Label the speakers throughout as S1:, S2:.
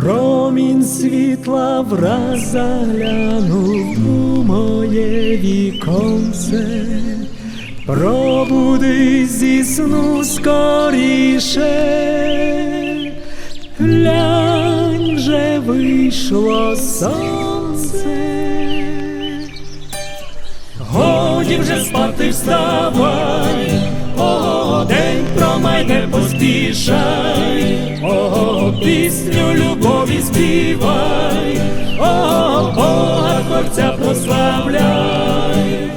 S1: Промінь світла враз заглянув у моє віконце, пробуди зі сну скоріше, глянь, вже вийшло сонце. Годі вже спати вставай, о, день промай не поспішай, о, пісню Творця прославляй,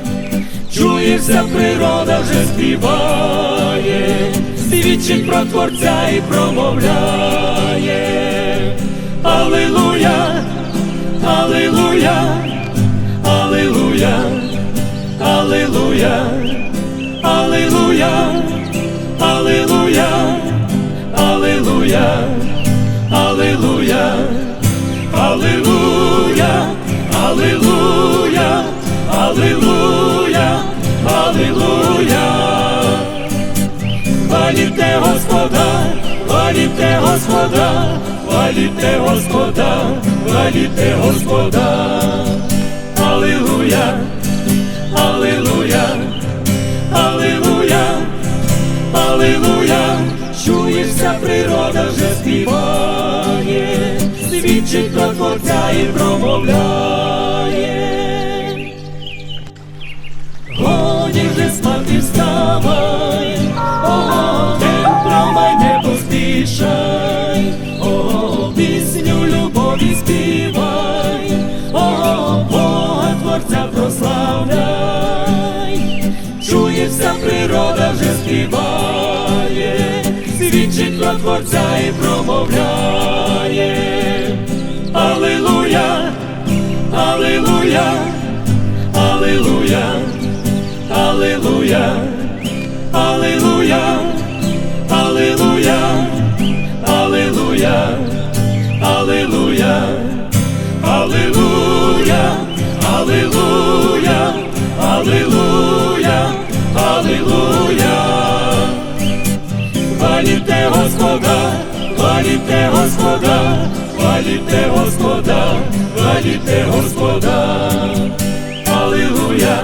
S1: чуєшся, природа вже співає, свідчить про Творця і промовляє. Аллилуйя, Аллилуйя, Аллилуйя. Аллилуйя, Аллилуйя, Аллилуйя, Аллилуйя, Аллилуйя, Аллилуйя, Господа, хваліте Господа, хваліте Господа. Аллилуйя. Аллилуйя, Аллилуйя, Аллилуйя, чуєшся, природа вже співає, свідчить про Творця і промовляє. Природа вже співає, свідчить про Творця і промовляє. Аллилуйя, Аллилуйя, Аллилуйя, Аллилуйя, Аллилуйя, Аллилуйя, Аллилуйя, Аллилуйя, Аллилуйя, Аллилуйя, Аллилуйя, Аллилуйя. Хваліте Господа, хваліте Господа, хваліте Господа, хваліте Господа. Аллилуйя,